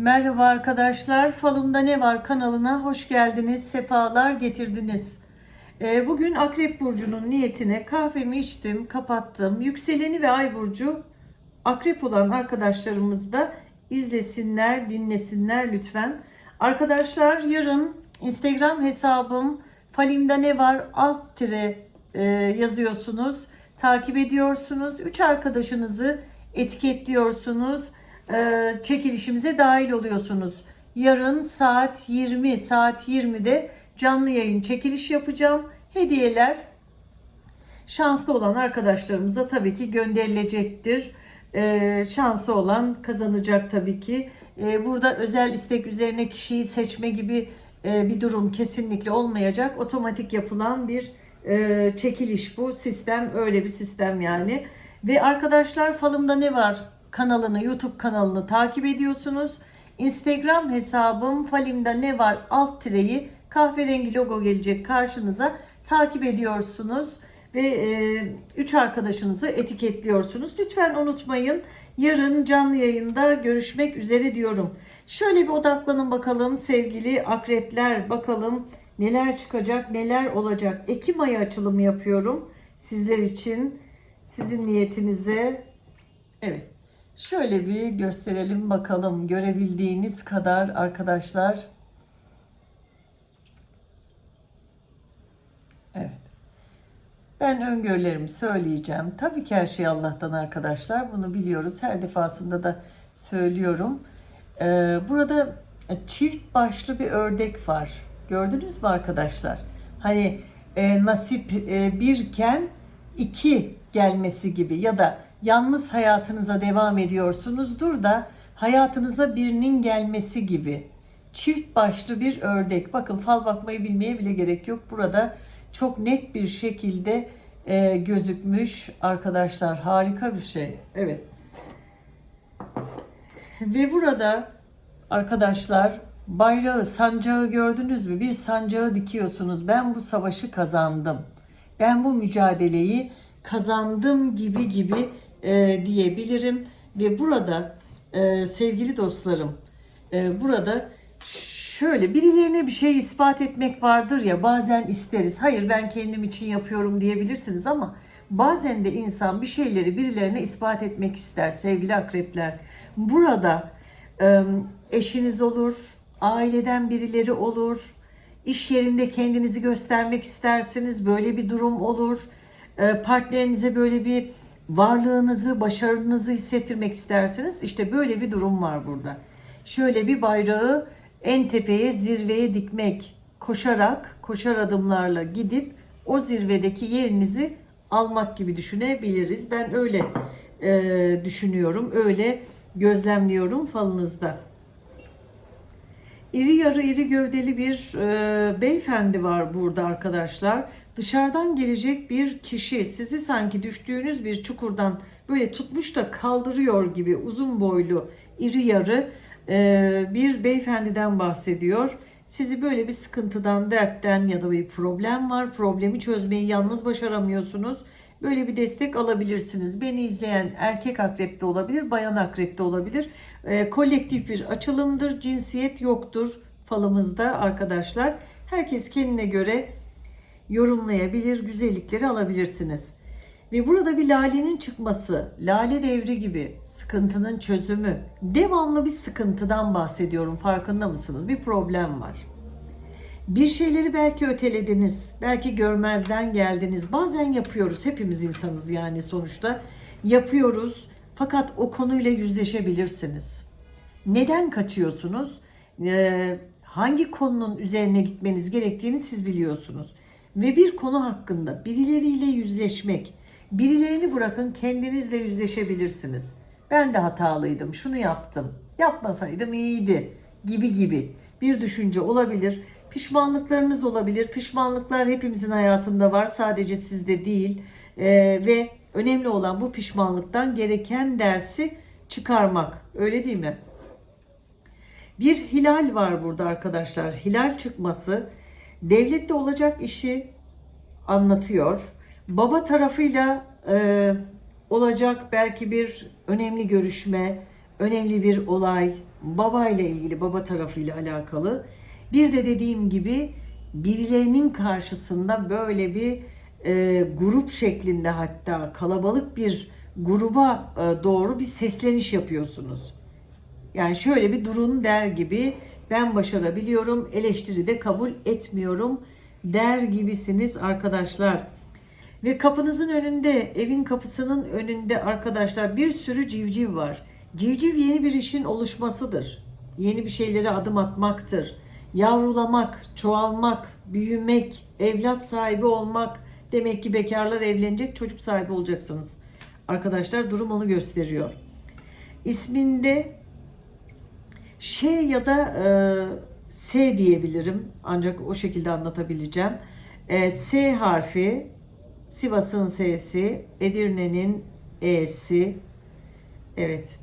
Merhaba arkadaşlar, Falımda Ne Var kanalına hoş geldiniz, sefalar getirdiniz. Ee, Bugün Akrep Burcu'nun niyetine kahvemi içtim, kapattım. Yükseleni ve Ay Burcu Akrep olan arkadaşlarımız da izlesinler, dinlesinler lütfen. Arkadaşlar yarın Instagram hesabım Falimda Ne Var alt tire e, yazıyorsunuz, takip ediyorsunuz. Üç arkadaşınızı etiketliyorsunuz e, çekilişimize dahil oluyorsunuz. Yarın saat 20 saat 20'de canlı yayın çekiliş yapacağım. Hediyeler şanslı olan arkadaşlarımıza tabii ki gönderilecektir. E, şansı olan kazanacak tabii ki. E, burada özel istek üzerine kişiyi seçme gibi e, bir durum kesinlikle olmayacak. Otomatik yapılan bir e, çekiliş bu. Sistem öyle bir sistem yani. Ve arkadaşlar falımda ne var kanalını, YouTube kanalını takip ediyorsunuz. Instagram hesabım falimda ne var alt tireyi kahverengi logo gelecek karşınıza takip ediyorsunuz ve e, üç arkadaşınızı etiketliyorsunuz. Lütfen unutmayın. Yarın canlı yayında görüşmek üzere diyorum. Şöyle bir odaklanın bakalım sevgili akrepler. Bakalım neler çıkacak, neler olacak. Ekim ayı açılımı yapıyorum sizler için. Sizin niyetinize. Evet. Şöyle bir gösterelim bakalım görebildiğiniz kadar arkadaşlar. Evet. Ben öngörülerimi söyleyeceğim. Tabii ki her şey Allah'tan arkadaşlar. Bunu biliyoruz. Her defasında da söylüyorum. Ee, burada çift başlı bir ördek var. Gördünüz mü arkadaşlar? Hani e, nasip e, birken iki gelmesi gibi ya da yalnız hayatınıza devam ediyorsunuzdur da hayatınıza birinin gelmesi gibi. Çift başlı bir ördek. Bakın fal bakmayı bilmeye bile gerek yok. Burada çok net bir şekilde e, gözükmüş arkadaşlar. Harika bir şey. Evet. Ve burada arkadaşlar bayrağı, sancağı gördünüz mü? Bir sancağı dikiyorsunuz. Ben bu savaşı kazandım. Ben bu mücadeleyi kazandım gibi gibi e, diyebilirim. Ve burada e, sevgili dostlarım, e, burada şöyle birilerine bir şey ispat etmek vardır ya bazen isteriz. Hayır ben kendim için yapıyorum diyebilirsiniz ama bazen de insan bir şeyleri birilerine ispat etmek ister sevgili akrepler. Burada e, eşiniz olur, aileden birileri olur, iş yerinde kendinizi göstermek istersiniz. Böyle bir durum olur. E, partnerinize böyle bir varlığınızı, başarınızı hissettirmek istersiniz. İşte böyle bir durum var burada. Şöyle bir bayrağı en tepeye, zirveye dikmek, koşarak, koşar adımlarla gidip o zirvedeki yerinizi almak gibi düşünebiliriz. Ben öyle e, düşünüyorum, öyle gözlemliyorum falınızda. İri yarı iri gövdeli bir e, beyefendi var burada arkadaşlar. Dışarıdan gelecek bir kişi sizi sanki düştüğünüz bir çukurdan böyle tutmuş da kaldırıyor gibi uzun boylu iri yarı e, bir beyefendiden bahsediyor. Sizi böyle bir sıkıntıdan, dertten ya da bir problem var. Problemi çözmeyi yalnız başaramıyorsunuz. Böyle bir destek alabilirsiniz. Beni izleyen erkek akrep de olabilir, bayan akrep de olabilir. E, kolektif bir açılımdır, cinsiyet yoktur falımızda arkadaşlar. Herkes kendine göre yorumlayabilir, güzellikleri alabilirsiniz. Ve burada bir lalenin çıkması, lale devri gibi sıkıntının çözümü, devamlı bir sıkıntıdan bahsediyorum farkında mısınız? Bir problem var. Bir şeyleri belki ötelediniz, belki görmezden geldiniz. Bazen yapıyoruz, hepimiz insanız yani sonuçta. Yapıyoruz fakat o konuyla yüzleşebilirsiniz. Neden kaçıyorsunuz? Ee, hangi konunun üzerine gitmeniz gerektiğini siz biliyorsunuz. Ve bir konu hakkında birileriyle yüzleşmek, birilerini bırakın kendinizle yüzleşebilirsiniz. Ben de hatalıydım, şunu yaptım, yapmasaydım iyiydi gibi gibi bir düşünce olabilir. Pişmanlıklarınız olabilir. Pişmanlıklar hepimizin hayatında var. Sadece sizde değil. Ee, ve önemli olan bu pişmanlıktan gereken dersi çıkarmak. Öyle değil mi? Bir hilal var burada arkadaşlar. Hilal çıkması devlette olacak işi anlatıyor. Baba tarafıyla e, olacak belki bir önemli görüşme, önemli bir olay, babayla ilgili, baba tarafıyla alakalı. Bir de dediğim gibi birilerinin karşısında böyle bir e, grup şeklinde hatta kalabalık bir gruba e, doğru bir sesleniş yapıyorsunuz. Yani şöyle bir durun der gibi ben başarabiliyorum, eleştiri de kabul etmiyorum der gibisiniz arkadaşlar. Ve kapınızın önünde, evin kapısının önünde arkadaşlar bir sürü civciv var. Civciv yeni bir işin oluşmasıdır. Yeni bir şeylere adım atmaktır. Yavrulamak, çoğalmak, büyümek, evlat sahibi olmak. Demek ki bekarlar evlenecek, çocuk sahibi olacaksınız. Arkadaşlar durum onu gösteriyor. İsminde Ş ya da e, S diyebilirim. Ancak o şekilde anlatabileceğim. E, S harfi, Sivas'ın S'si, Edirne'nin E'si. Evet.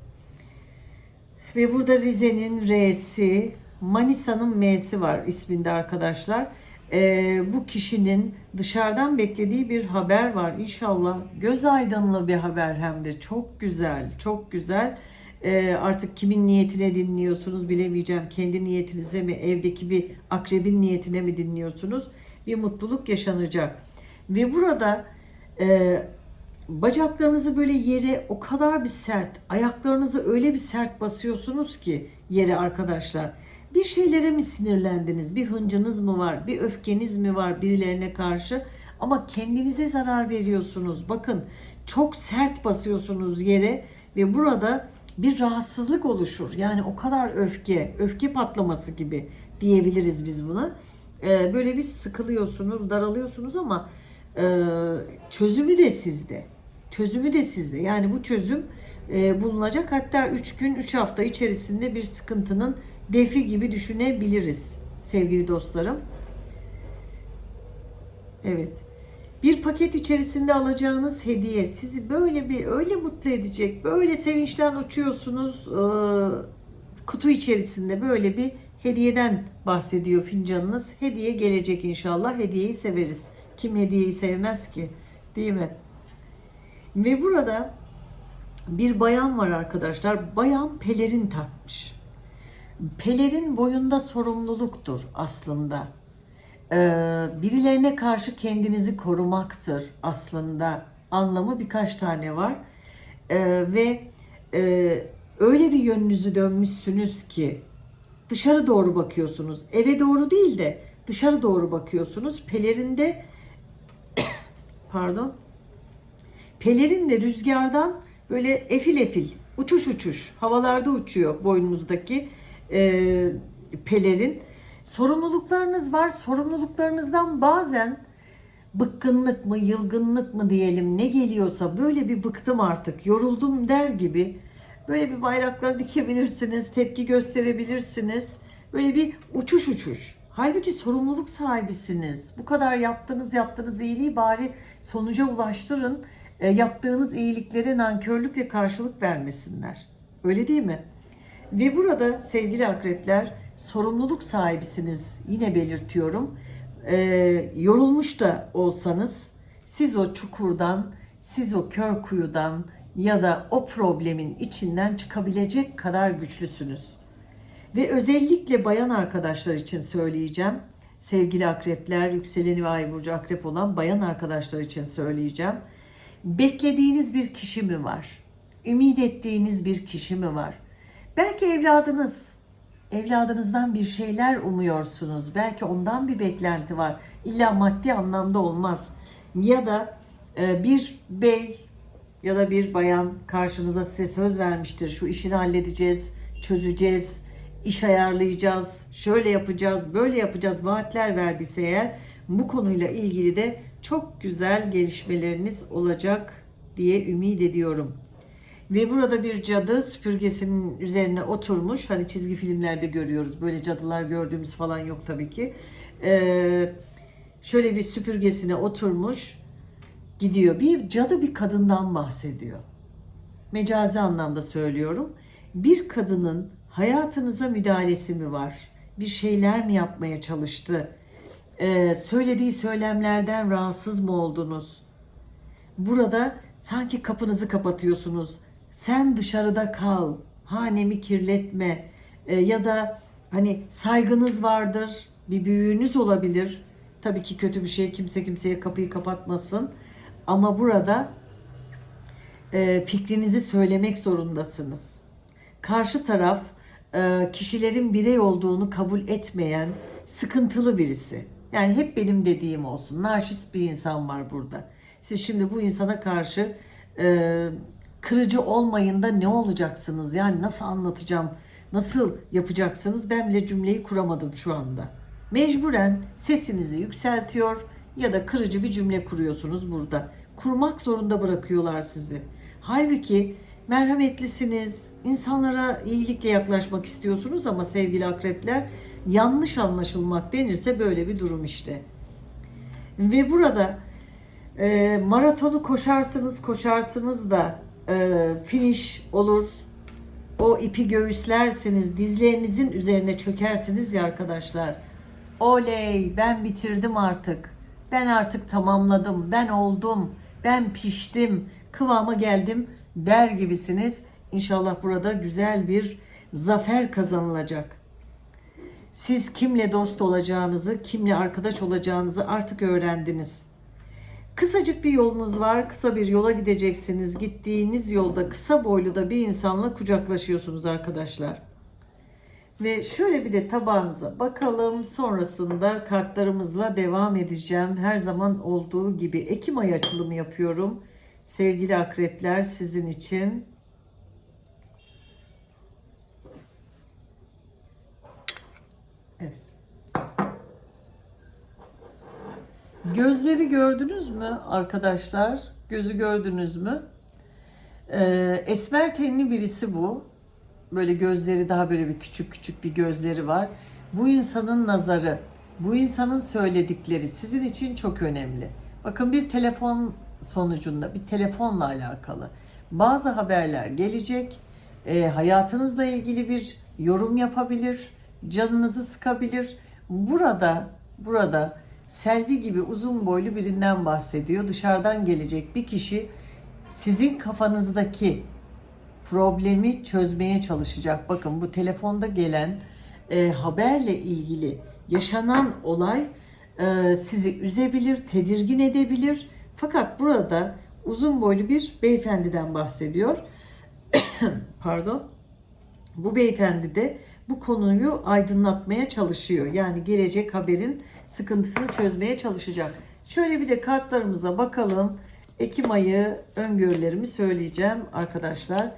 Ve burada Rize'nin R'si, Manisa'nın M'si var isminde arkadaşlar. E, bu kişinin dışarıdan beklediği bir haber var. İnşallah göz aydınlı bir haber hem de çok güzel, çok güzel. E, artık kimin niyetine dinliyorsunuz bilemeyeceğim. Kendi niyetinize mi, evdeki bir akrebin niyetine mi dinliyorsunuz? Bir mutluluk yaşanacak. Ve burada e, bacaklarınızı böyle yere o kadar bir sert, ayaklarınızı öyle bir sert basıyorsunuz ki yere arkadaşlar. Bir şeylere mi sinirlendiniz? Bir hıncınız mı var? Bir öfkeniz mi var birilerine karşı? Ama kendinize zarar veriyorsunuz. Bakın çok sert basıyorsunuz yere ve burada bir rahatsızlık oluşur. Yani o kadar öfke, öfke patlaması gibi diyebiliriz biz buna. Ee, böyle bir sıkılıyorsunuz, daralıyorsunuz ama e, çözümü de sizde. Çözümü de sizde. Yani bu çözüm e, bulunacak. Hatta 3 gün, 3 hafta içerisinde bir sıkıntının defi gibi düşünebiliriz sevgili dostlarım. Evet. Bir paket içerisinde alacağınız hediye sizi böyle bir öyle mutlu edecek. Böyle sevinçten uçuyorsunuz. Ee, kutu içerisinde böyle bir hediyeden bahsediyor fincanınız. Hediye gelecek inşallah. Hediyeyi severiz. Kim hediyeyi sevmez ki? Değil mi? Ve burada bir bayan var arkadaşlar. Bayan pelerin takmış. Pelerin boyunda sorumluluktur aslında. Ee, birilerine karşı kendinizi korumaktır aslında. Anlamı birkaç tane var. Ee, ve e, öyle bir yönünüzü dönmüşsünüz ki dışarı doğru bakıyorsunuz. Eve doğru değil de dışarı doğru bakıyorsunuz. Pelerinde pardon. Pelerin de rüzgardan böyle efil efil, uçuş uçuş, havalarda uçuyor boynunuzdaki e, pelerin. Sorumluluklarınız var. Sorumluluklarınızdan bazen bıkkınlık mı, yılgınlık mı diyelim ne geliyorsa böyle bir bıktım artık, yoruldum der gibi böyle bir bayrakları dikebilirsiniz, tepki gösterebilirsiniz. Böyle bir uçuş uçuş. Halbuki sorumluluk sahibisiniz. Bu kadar yaptığınız yaptığınız iyiliği bari sonuca ulaştırın. E, yaptığınız iyiliklere nankörlükle karşılık vermesinler. Öyle değil mi? Ve burada sevgili akrepler sorumluluk sahibisiniz yine belirtiyorum. E, yorulmuş da olsanız siz o çukurdan, siz o kör kuyudan ya da o problemin içinden çıkabilecek kadar güçlüsünüz. Ve özellikle bayan arkadaşlar için söyleyeceğim. Sevgili akrepler, yükseleni ve ay burcu akrep olan bayan arkadaşlar için söyleyeceğim. Beklediğiniz bir kişi mi var? Ümit ettiğiniz bir kişi mi var? Belki evladınız, evladınızdan bir şeyler umuyorsunuz. Belki ondan bir beklenti var. İlla maddi anlamda olmaz. Ya da e, bir bey ya da bir bayan karşınızda size söz vermiştir. Şu işini halledeceğiz, çözeceğiz, iş ayarlayacağız, şöyle yapacağız, böyle yapacağız vaatler verdiyse eğer bu konuyla ilgili de çok güzel gelişmeleriniz olacak diye ümit ediyorum. Ve burada bir cadı süpürgesinin üzerine oturmuş. Hani çizgi filmlerde görüyoruz. Böyle cadılar gördüğümüz falan yok tabii ki. Ee, şöyle bir süpürgesine oturmuş gidiyor. Bir cadı bir kadından bahsediyor. Mecazi anlamda söylüyorum. Bir kadının hayatınıza müdahalesi mi var? Bir şeyler mi yapmaya çalıştı? Ee, söylediği söylemlerden rahatsız mı oldunuz? Burada sanki kapınızı kapatıyorsunuz. Sen dışarıda kal. hanemi kirletme e, ya da hani saygınız vardır, bir büyüğünüz olabilir. Tabii ki kötü bir şey kimse kimseye kapıyı kapatmasın. Ama burada e, fikrinizi söylemek zorundasınız. Karşı taraf e, kişilerin birey olduğunu kabul etmeyen sıkıntılı birisi. Yani hep benim dediğim olsun. Narşist bir insan var burada. Siz şimdi bu insana karşı e, kırıcı olmayın da ne olacaksınız? Yani nasıl anlatacağım? Nasıl yapacaksınız? Ben bile cümleyi kuramadım şu anda. Mecburen sesinizi yükseltiyor ya da kırıcı bir cümle kuruyorsunuz burada. Kurmak zorunda bırakıyorlar sizi. Halbuki merhametlisiniz, insanlara iyilikle yaklaşmak istiyorsunuz ama sevgili akrepler yanlış anlaşılmak denirse böyle bir durum işte. Ve burada e, maratonu koşarsınız koşarsınız da e, finish olur. O ipi göğüslersiniz, dizlerinizin üzerine çökersiniz ya arkadaşlar. Oley ben bitirdim artık. Ben artık tamamladım. Ben oldum. Ben piştim. Kıvama geldim der gibisiniz. İnşallah burada güzel bir zafer kazanılacak. Siz kimle dost olacağınızı, kimle arkadaş olacağınızı artık öğrendiniz. Kısacık bir yolunuz var, kısa bir yola gideceksiniz. Gittiğiniz yolda kısa boylu da bir insanla kucaklaşıyorsunuz arkadaşlar. Ve şöyle bir de tabağınıza bakalım. Sonrasında kartlarımızla devam edeceğim. Her zaman olduğu gibi Ekim ayı açılımı yapıyorum. Sevgili akrepler sizin için. Evet. Gözleri gördünüz mü arkadaşlar? Gözü gördünüz mü? Ee, esmer tenli birisi bu. Böyle gözleri daha böyle bir küçük küçük bir gözleri var. Bu insanın nazarı, bu insanın söyledikleri sizin için çok önemli. Bakın bir telefon sonucunda, bir telefonla alakalı bazı haberler gelecek. Ee, hayatınızla ilgili bir yorum yapabilir, canınızı sıkabilir. Burada, burada Selvi gibi uzun boylu birinden bahsediyor. Dışarıdan gelecek bir kişi sizin kafanızdaki problemi çözmeye çalışacak. Bakın bu telefonda gelen e, haberle ilgili yaşanan olay e, sizi üzebilir, tedirgin edebilir. Fakat burada uzun boylu bir beyefendiden bahsediyor. Pardon. Bu beyefendi de bu konuyu aydınlatmaya çalışıyor. Yani gelecek haberin sıkıntısını çözmeye çalışacak. Şöyle bir de kartlarımıza bakalım. Ekim ayı öngörülerimi söyleyeceğim arkadaşlar.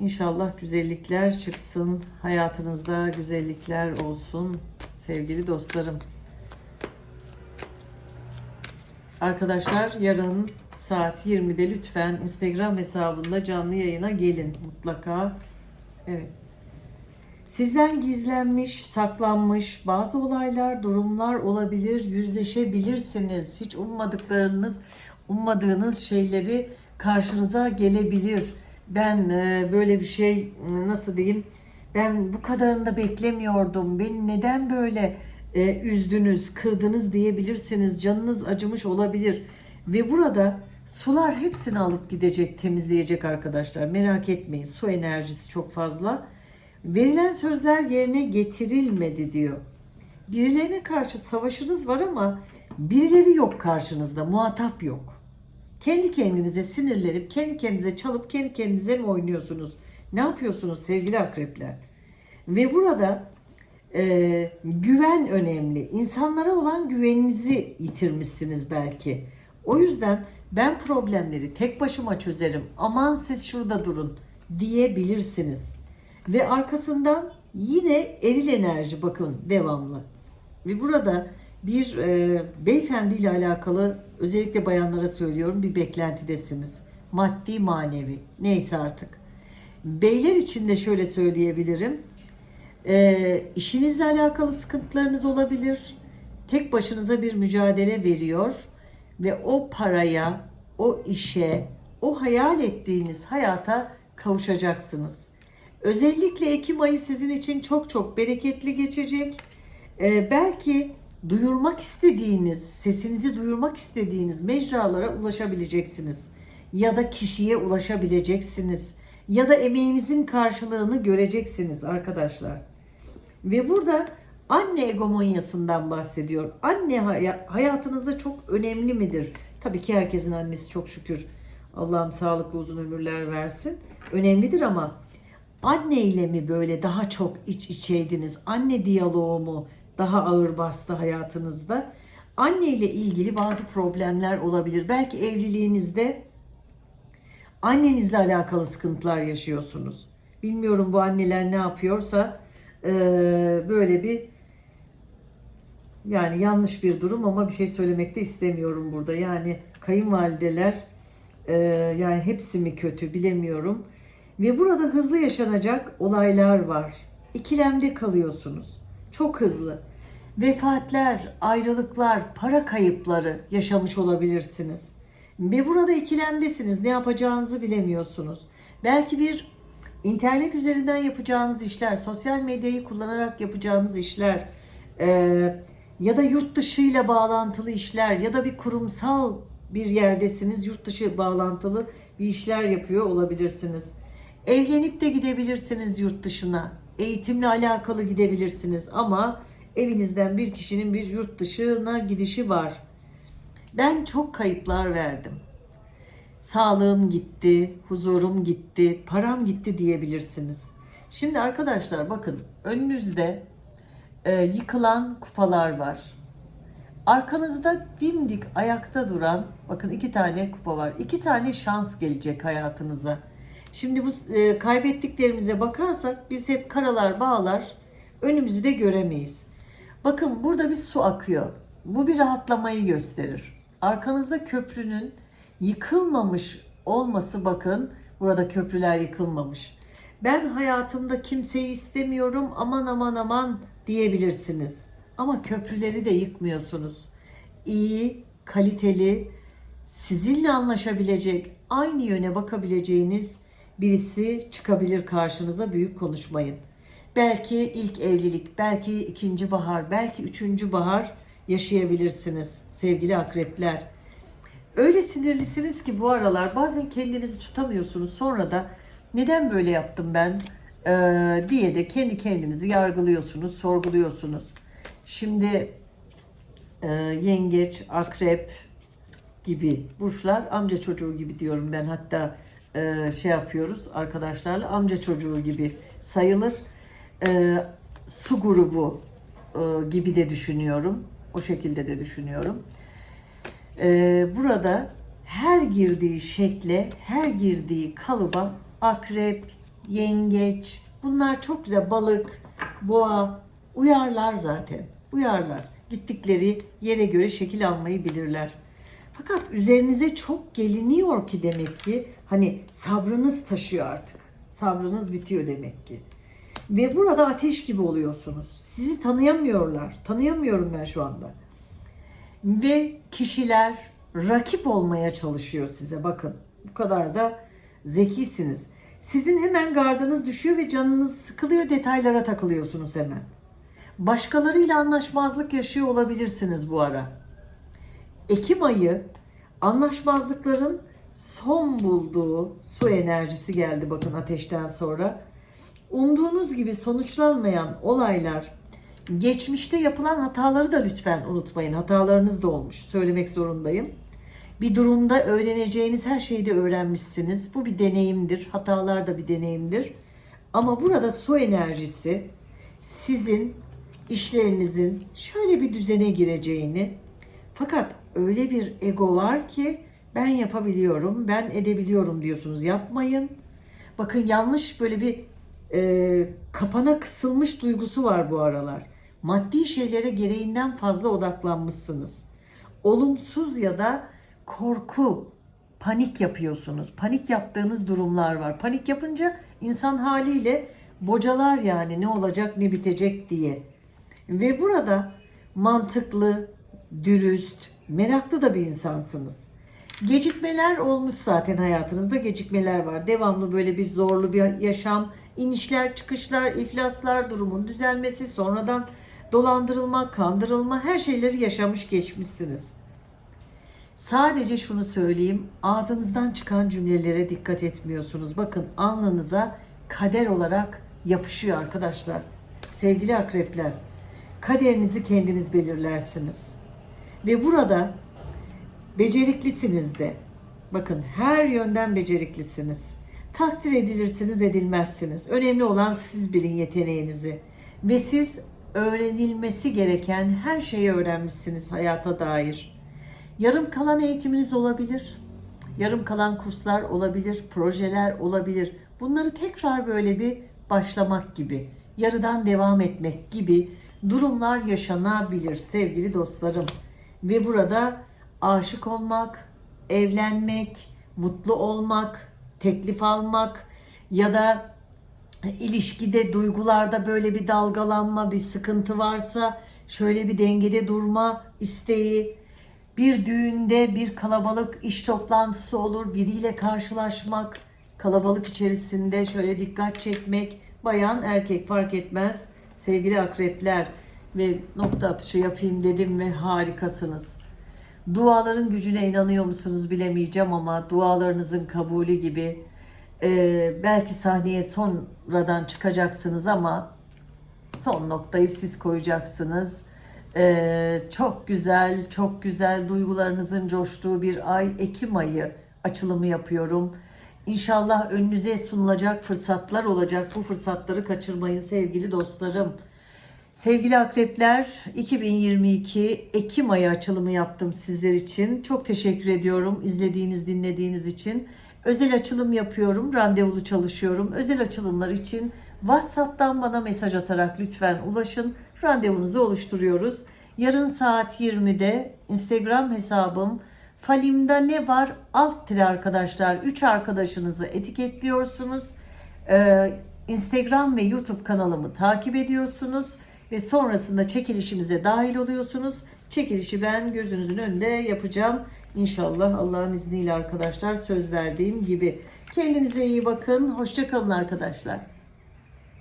İnşallah güzellikler çıksın. Hayatınızda güzellikler olsun sevgili dostlarım. Arkadaşlar yarın saat 20'de lütfen Instagram hesabında canlı yayına gelin mutlaka. Evet. Sizden gizlenmiş, saklanmış bazı olaylar, durumlar olabilir, yüzleşebilirsiniz. Hiç ummadıklarınız, ummadığınız şeyleri karşınıza gelebilir. Ben e, böyle bir şey e, nasıl diyeyim? Ben bu kadarını da beklemiyordum. Beni neden böyle e, üzdünüz, kırdınız diyebilirsiniz. Canınız acımış olabilir. Ve burada sular hepsini alıp gidecek, temizleyecek arkadaşlar. Merak etmeyin. Su enerjisi çok fazla. Verilen sözler yerine getirilmedi diyor. Birilerine karşı savaşınız var ama birileri yok karşınızda, muhatap yok. Kendi kendinize sinirlenip, kendi kendinize çalıp, kendi kendinize mi oynuyorsunuz? Ne yapıyorsunuz sevgili akrepler? Ve burada e, güven önemli. İnsanlara olan güveninizi yitirmişsiniz belki. O yüzden ben problemleri tek başıma çözerim. Aman siz şurada durun diyebilirsiniz. Ve arkasından yine eril enerji bakın devamlı. Ve burada bir e, beyefendi ile alakalı özellikle bayanlara söylüyorum bir beklentidesiniz. Maddi manevi neyse artık. Beyler için de şöyle söyleyebilirim. E, işinizle alakalı sıkıntılarınız olabilir. Tek başınıza bir mücadele veriyor ve o paraya, o işe, o hayal ettiğiniz hayata kavuşacaksınız. Özellikle Ekim ayı sizin için çok çok bereketli geçecek. Ee, belki duyurmak istediğiniz, sesinizi duyurmak istediğiniz mecralara ulaşabileceksiniz. Ya da kişiye ulaşabileceksiniz. ya da emeğinizin karşılığını göreceksiniz arkadaşlar. Ve burada anne egomonyasından bahsediyor. Anne hay- hayatınızda çok önemli midir? Tabii ki herkesin annesi çok şükür. Allah'ım sağlıklı uzun ömürler versin. Önemlidir ama anne ile mi böyle daha çok iç içeydiniz? Anne diyaloğu mu daha ağır bastı hayatınızda? Anne ile ilgili bazı problemler olabilir. Belki evliliğinizde annenizle alakalı sıkıntılar yaşıyorsunuz. Bilmiyorum bu anneler ne yapıyorsa böyle bir yani yanlış bir durum ama bir şey söylemek de istemiyorum burada. Yani kayınvalideler eee, yani hepsi mi kötü bilemiyorum. Ve burada hızlı yaşanacak olaylar var. İkilemde kalıyorsunuz. Çok hızlı. Vefatler, ayrılıklar, para kayıpları yaşamış olabilirsiniz. Ve burada ikilemdesiniz. Ne yapacağınızı bilemiyorsunuz. Belki bir internet üzerinden yapacağınız işler, sosyal medyayı kullanarak yapacağınız işler, eee, ya da yurt dışıyla bağlantılı işler ya da bir kurumsal bir yerdesiniz, yurt dışı bağlantılı bir işler yapıyor olabilirsiniz. Evlenip de gidebilirsiniz yurt dışına. Eğitimle alakalı gidebilirsiniz ama evinizden bir kişinin bir yurt dışına gidişi var. Ben çok kayıplar verdim. Sağlığım gitti, huzurum gitti, param gitti diyebilirsiniz. Şimdi arkadaşlar bakın önünüzde e, yıkılan kupalar var. Arkanızda dimdik ayakta duran bakın iki tane kupa var. İki tane şans gelecek hayatınıza. Şimdi bu e, kaybettiklerimize bakarsak biz hep karalar bağlar önümüzü de göremeyiz. Bakın burada bir su akıyor. Bu bir rahatlamayı gösterir. Arkanızda köprünün yıkılmamış olması bakın burada köprüler yıkılmamış. Ben hayatımda kimseyi istemiyorum aman aman aman diyebilirsiniz. Ama köprüleri de yıkmıyorsunuz. İyi, kaliteli, sizinle anlaşabilecek, aynı yöne bakabileceğiniz birisi çıkabilir karşınıza büyük konuşmayın. Belki ilk evlilik, belki ikinci bahar, belki üçüncü bahar yaşayabilirsiniz sevgili akrepler. Öyle sinirlisiniz ki bu aralar bazen kendinizi tutamıyorsunuz. Sonra da neden böyle yaptım ben eee, diye de kendi kendinizi yargılıyorsunuz, sorguluyorsunuz. Şimdi eee, yengeç, akrep gibi burçlar amca çocuğu gibi diyorum ben hatta eee, şey yapıyoruz arkadaşlarla amca çocuğu gibi sayılır. Eee, su grubu eee, gibi de düşünüyorum. O şekilde de düşünüyorum. Ee, burada her girdiği şekle, her girdiği kalıba akrep, yengeç, bunlar çok güzel balık, boğa uyarlar zaten. Uyarlar. Gittikleri yere göre şekil almayı bilirler. Fakat üzerinize çok geliniyor ki demek ki hani sabrınız taşıyor artık. Sabrınız bitiyor demek ki. Ve burada ateş gibi oluyorsunuz. Sizi tanıyamıyorlar. Tanıyamıyorum ben şu anda ve kişiler rakip olmaya çalışıyor size. Bakın bu kadar da zekisiniz. Sizin hemen gardınız düşüyor ve canınız sıkılıyor, detaylara takılıyorsunuz hemen. Başkalarıyla anlaşmazlık yaşıyor olabilirsiniz bu ara. Ekim ayı anlaşmazlıkların son bulduğu su enerjisi geldi bakın ateşten sonra. Umduğunuz gibi sonuçlanmayan olaylar geçmişte yapılan hataları da lütfen unutmayın. Hatalarınız da olmuş. Söylemek zorundayım. Bir durumda öğreneceğiniz her şeyi de öğrenmişsiniz. Bu bir deneyimdir. Hatalar da bir deneyimdir. Ama burada su enerjisi sizin işlerinizin şöyle bir düzene gireceğini fakat öyle bir ego var ki ben yapabiliyorum, ben edebiliyorum diyorsunuz. Yapmayın. Bakın yanlış böyle bir e, kapana kısılmış duygusu var bu aralar. Maddi şeylere gereğinden fazla odaklanmışsınız. Olumsuz ya da korku, panik yapıyorsunuz. Panik yaptığınız durumlar var. Panik yapınca insan haliyle bocalar yani ne olacak ne bitecek diye. Ve burada mantıklı, dürüst, meraklı da bir insansınız. Gecikmeler olmuş zaten hayatınızda gecikmeler var. Devamlı böyle bir zorlu bir yaşam, inişler, çıkışlar, iflaslar, durumun düzelmesi, sonradan dolandırılma, kandırılma her şeyleri yaşamış geçmişsiniz. Sadece şunu söyleyeyim. Ağzınızdan çıkan cümlelere dikkat etmiyorsunuz. Bakın alnınıza kader olarak yapışıyor arkadaşlar. Sevgili akrepler, kaderinizi kendiniz belirlersiniz. Ve burada beceriklisiniz de. Bakın her yönden beceriklisiniz. Takdir edilirsiniz, edilmezsiniz. Önemli olan siz bilin yeteneğinizi. Ve siz öğrenilmesi gereken her şeyi öğrenmişsiniz hayata dair. Yarım kalan eğitiminiz olabilir. Yarım kalan kurslar olabilir, projeler olabilir. Bunları tekrar böyle bir başlamak gibi, yarıdan devam etmek gibi durumlar yaşanabilir sevgili dostlarım. Ve burada aşık olmak, evlenmek, mutlu olmak, teklif almak ya da ilişkide, duygularda böyle bir dalgalanma, bir sıkıntı varsa şöyle bir dengede durma isteği, bir düğünde bir kalabalık iş toplantısı olur, biriyle karşılaşmak, kalabalık içerisinde şöyle dikkat çekmek, bayan erkek fark etmez. Sevgili akrepler ve nokta atışı yapayım dedim ve harikasınız. Duaların gücüne inanıyor musunuz bilemeyeceğim ama dualarınızın kabulü gibi e, belki sahneye sonradan çıkacaksınız ama son noktayı siz koyacaksınız. E, çok güzel, çok güzel duygularınızın coştuğu bir ay, Ekim ayı açılımı yapıyorum. İnşallah önünüze sunulacak fırsatlar olacak. Bu fırsatları kaçırmayın sevgili dostlarım. Sevgili akrepler 2022 Ekim ayı açılımı yaptım sizler için. Çok teşekkür ediyorum izlediğiniz, dinlediğiniz için. Özel açılım yapıyorum, randevulu çalışıyorum. Özel açılımlar için WhatsApp'tan bana mesaj atarak lütfen ulaşın. Randevunuzu oluşturuyoruz. Yarın saat 20'de Instagram hesabım Falim'de ne var? Alt tire arkadaşlar. 3 arkadaşınızı etiketliyorsunuz. Ee, Instagram ve YouTube kanalımı takip ediyorsunuz ve sonrasında çekilişimize dahil oluyorsunuz. Çekilişi ben gözünüzün önünde yapacağım. İnşallah Allah'ın izniyle arkadaşlar söz verdiğim gibi. Kendinize iyi bakın. Hoşçakalın arkadaşlar.